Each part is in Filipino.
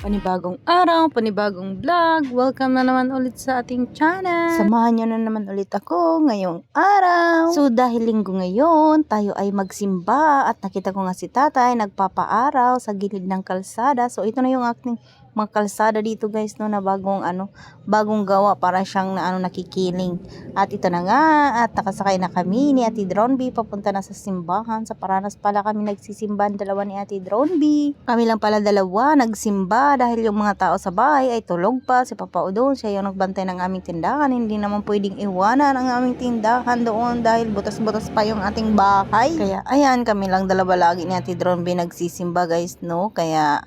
Panibagong araw, panibagong vlog. Welcome na naman ulit sa ating channel. Samahan nyo na naman ulit ako ngayong araw. So dahil linggo ngayon, tayo ay magsimba at nakita ko nga si tatay nagpapaaraw sa gilid ng kalsada. So ito na yung aking mga kalsada dito guys no na bagong ano bagong gawa para siyang na ano nakikiling. At ito na nga at nakasakay na kami ni Ate Dronby papunta na sa simbahan. Sa Paranas pala kami nagsisimba dalawa ni Ate Dronby. Kami lang pala dalawa nagsimba dahil yung mga tao sa bahay ay tulog pa. Si Papa Udon siya yung nagbantay ng aming tindahan. Hindi naman pwedeng iwanan ang aming tindahan doon dahil butas-butas pa yung ating bahay. Kaya ayan kami lang dalawa lagi ni Ate Dronby nagsisimba guys no? Kaya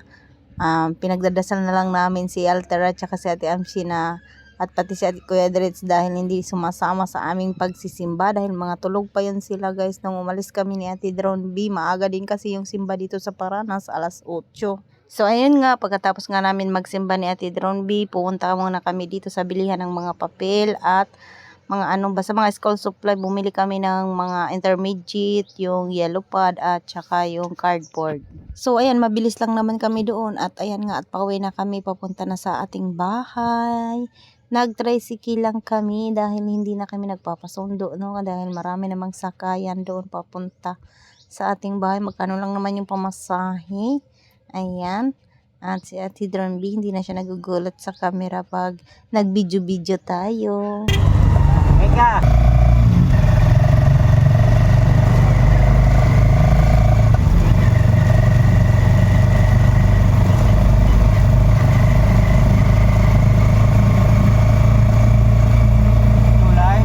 um, pinagdadasal na lang namin si Altera at si Ate Amshi na at pati si Ate Kuya Dritz dahil hindi sumasama sa aming pagsisimba dahil mga tulog pa yun sila guys. Nung umalis kami ni Ate Drone B maaga din kasi yung simba dito sa Paranas alas 8 So ayun nga pagkatapos nga namin magsimba ni Ate Drone B pupunta muna kami dito sa bilihan ng mga papel at mga ano basta mga school supply bumili kami ng mga intermediate yung yellow pad at saka yung cardboard. So ayan mabilis lang naman kami doon at ayan nga at pauwi na kami papunta na sa ating bahay. Nag-tricycle lang kami dahil hindi na kami nagpapasundo no? Dahil marami namang sakayan doon papunta sa ating bahay. Magkano lang naman yung pamasahe? Ayan. At si Ate Drone B, hindi na siya nagugulat sa camera pag nag-video-video tayo. Tulay?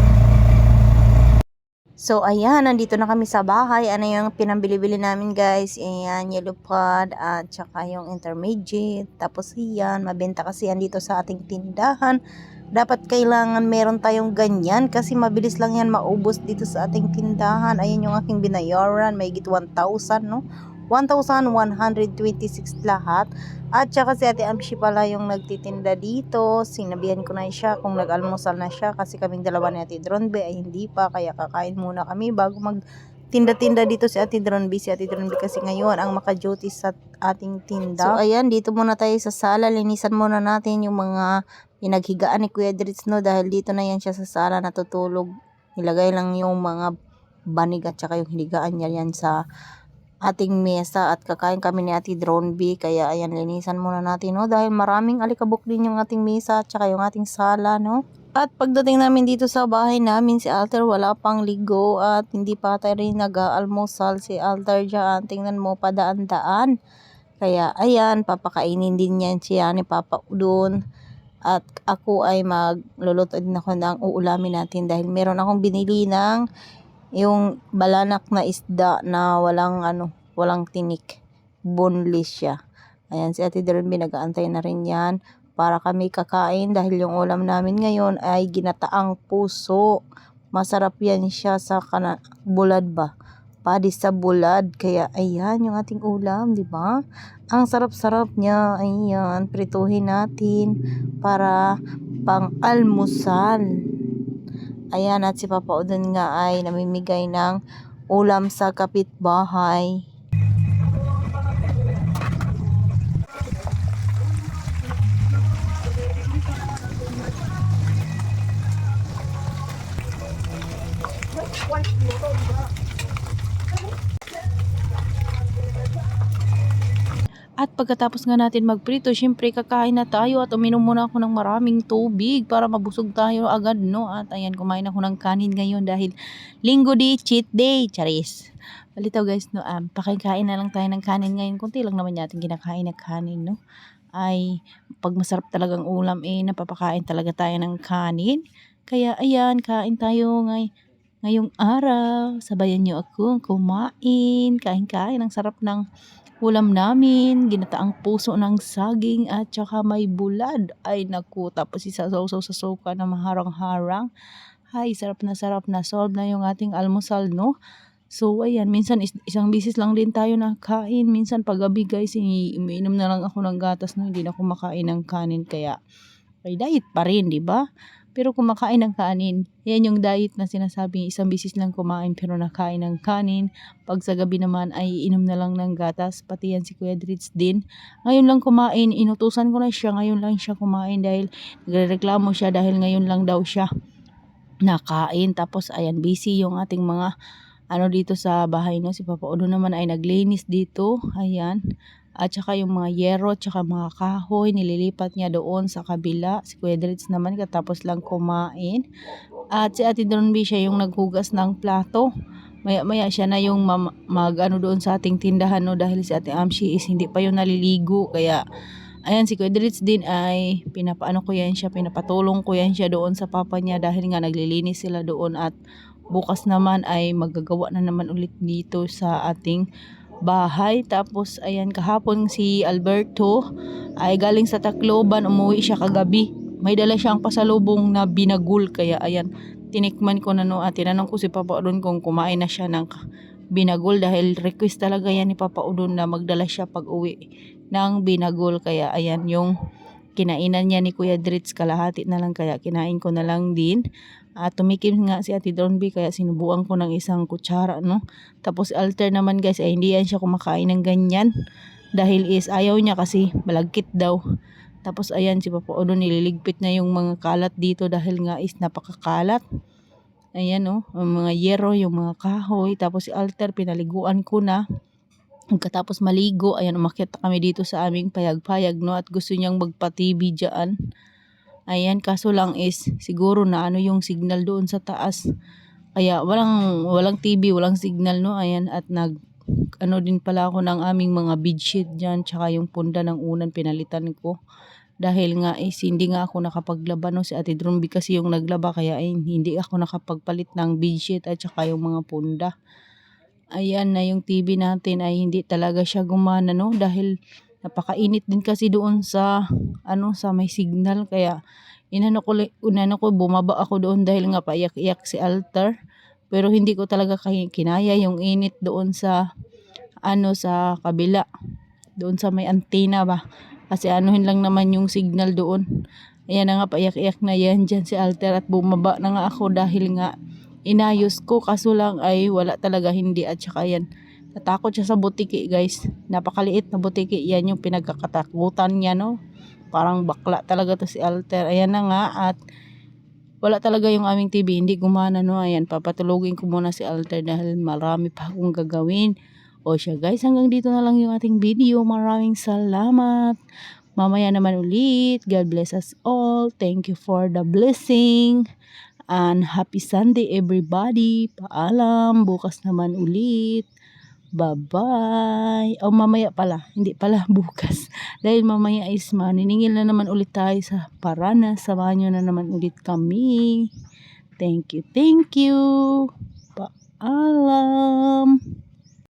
So, ayan, nandito na kami sa bahay. Ano yung pinambili-bili namin, guys? Ayan, yellow pod at saka yung intermediate. Tapos, yan, mabenta kasi yan dito sa ating tindahan. Dapat kailangan meron tayong ganyan kasi mabilis lang yan maubos dito sa ating tindahan. Ayan yung aking binayaran, may git 1,000, no? 1,126 lahat. At saka si Ate Amshi pala yung nagtitinda dito. Sinabihan ko na siya kung nag-almusal na siya kasi kaming dalawa ni Ate Dronbe ay hindi pa. Kaya kakain muna kami bago mag tinda-tinda dito si Ate Dronbe. Si Ate Dronbe kasi ngayon ang maka-duty sa ating tinda. So ayan, dito muna tayo sa sala. Linisan muna natin yung mga pinaghigaan ni Kuya Dritz no dahil dito na yan siya sa sala natutulog. Nilagay lang yung mga banig at saka yung hinigaan niya yan sa ating mesa at kakain kami ni Ate Drone B. Kaya ayan linisan muna natin no dahil maraming alikabok din yung ating mesa at saka yung ating sala no. At pagdating namin dito sa bahay namin si Alter wala pang ligo at hindi pa tayo rin nag-aalmusal. Si Alter dyan tingnan mo padaan-daan. Kaya ayan papakainin din yan siya ni Papa doon at ako ay magluluto din ako ng uulamin natin dahil meron akong binili ng yung balanak na isda na walang ano, walang tinik. Boneless siya. Ayan, si Ate Derby nag-aantay na rin yan para kami kakain dahil yung ulam namin ngayon ay ginataang puso. Masarap yan siya sa kana bulad ba? Padi sa bulad. Kaya ayan yung ating ulam, di ba? Ang sarap-sarap niya. Ayan, prituhin natin para pang almusal. Ayan, at si Papa Udon nga ay namimigay ng ulam sa kapitbahay. At pagkatapos nga natin magprito, syempre kakain na tayo at uminom muna ako ng maraming tubig para mabusog tayo agad, no? At ayan, kumain ako ng kanin ngayon dahil linggo di, cheat day, charis. Palitaw guys, no? Um, pakikain na lang tayo ng kanin ngayon. Kunti lang naman natin kinakain ng kanin, no? Ay, pag masarap talagang ulam, eh, napapakain talaga tayo ng kanin. Kaya ayan, kain tayo ngay ngayong araw. Sabayan niyo ako kumain, kain-kain. Ang sarap ng ulam namin, ginataang puso ng saging at saka may bulad. Ay naku, tapos isasaw-saw sa suka na maharang-harang. Ay, sarap na sarap na. Solve na yung ating almusal, no? So, ayan, minsan is, isang bisis lang din tayo nakain. Minsan paggabi guys, umiinom na lang ako ng gatas no? Hindi na ako makain ng kanin. Kaya, ay diet pa rin, di ba? Pero kumakain ng kanin. Yan yung diet na sinasabi, isang bisis lang kumain pero nakain ng kanin. Pag sa gabi naman ay inom na lang ng gatas, pati yan si Kuya Dritz din. Ngayon lang kumain, inutusan ko na siya, ngayon lang siya kumain dahil nagreklamo siya dahil ngayon lang daw siya nakain. Tapos ayan, busy yung ating mga ano dito sa bahay no si Papa Udo naman ay naglinis dito ayan at saka yung mga yero at saka mga kahoy nililipat niya doon sa kabila. Si Kuya Dritz naman katapos lang kumain. At si Ate Dronby siya yung naghugas ng plato. Maya maya siya na yung mam- mag ano doon sa ating tindahan no? Dahil si Ate Amshi is hindi pa yung naliligo. Kaya ayan si Kuya Dritz din ay pinapaano ko yan siya pinapatulong ko yan siya doon sa papa niya. Dahil nga naglilinis sila doon at bukas naman ay magagawa na naman ulit dito sa ating bahay. Tapos ayan kahapon si Alberto ay galing sa Tacloban, umuwi siya kagabi. May dala siyang pasalubong na binagul. Kaya ayan tinikman ko na no at tinanong ko si Papa Udon kung kumain na siya ng binagul. Dahil request talaga yan ni Papa Udon na magdala siya pag uwi ng binagul. Kaya ayan yung kinainan niya ni Kuya Dritz kalahati na lang. Kaya kinain ko na lang din at tumikim nga si Ate Dornby kaya sinubuan ko ng isang kutsara no. Tapos alter naman guys ay hindi yan siya kumakain ng ganyan. Dahil is ayaw niya kasi malagkit daw. Tapos ayan si Papa Odo nililigpit na yung mga kalat dito dahil nga is napakakalat. Ayan no, ang mga yero, yung mga kahoy. Tapos si alter pinaliguan ko na. Pagkatapos maligo, ayan umakyat kami dito sa aming payag-payag no at gusto niyang magpa-TV dyan. Ayan, kaso lang is siguro na ano yung signal doon sa taas. Kaya walang walang TV, walang signal no. Ayan at nag ano din pala ako ng aming mga bedsheet diyan tsaka yung punda ng unan pinalitan ko. Dahil nga is hindi nga ako nakapaglaba no si Ate Drumbi kasi yung naglaba kaya ay hindi ako nakapagpalit ng bedsheet at saka yung mga punda. Ayan na yung TV natin ay hindi talaga siya gumana no dahil napakainit din kasi doon sa ano sa may signal. Kaya inano ko inano ko bumaba ako doon dahil nga paiyak-iyak si Alter pero hindi ko talaga kinaya yung init doon sa ano sa kabila. Doon sa may antena ba? Kasi anuhin lang naman yung signal doon. Ayan na nga paiyak-iyak na yan dyan si Alter at bumaba na nga ako dahil nga inayos ko. Kaso lang ay wala talaga hindi at saka yan Natakot siya sa butiki guys. Napakaliit na butiki. Yan yung pinagkakatakutan niya no. Parang bakla talaga to si Alter. Ayan na nga at wala talaga yung aming TV. Hindi gumana no. Ayan papatulogin ko muna si Alter dahil marami pa akong gagawin. O siya guys hanggang dito na lang yung ating video. Maraming salamat. Mamaya naman ulit. God bless us all. Thank you for the blessing. And happy Sunday everybody. Paalam. Bukas naman ulit. Bye-bye. O mamaya pala, hindi pala bukas. Dahil mamaya is maniningil na naman ulit tayo sa Parana. Samahan nyo na naman ulit kami. Thank you, thank you. Paalam.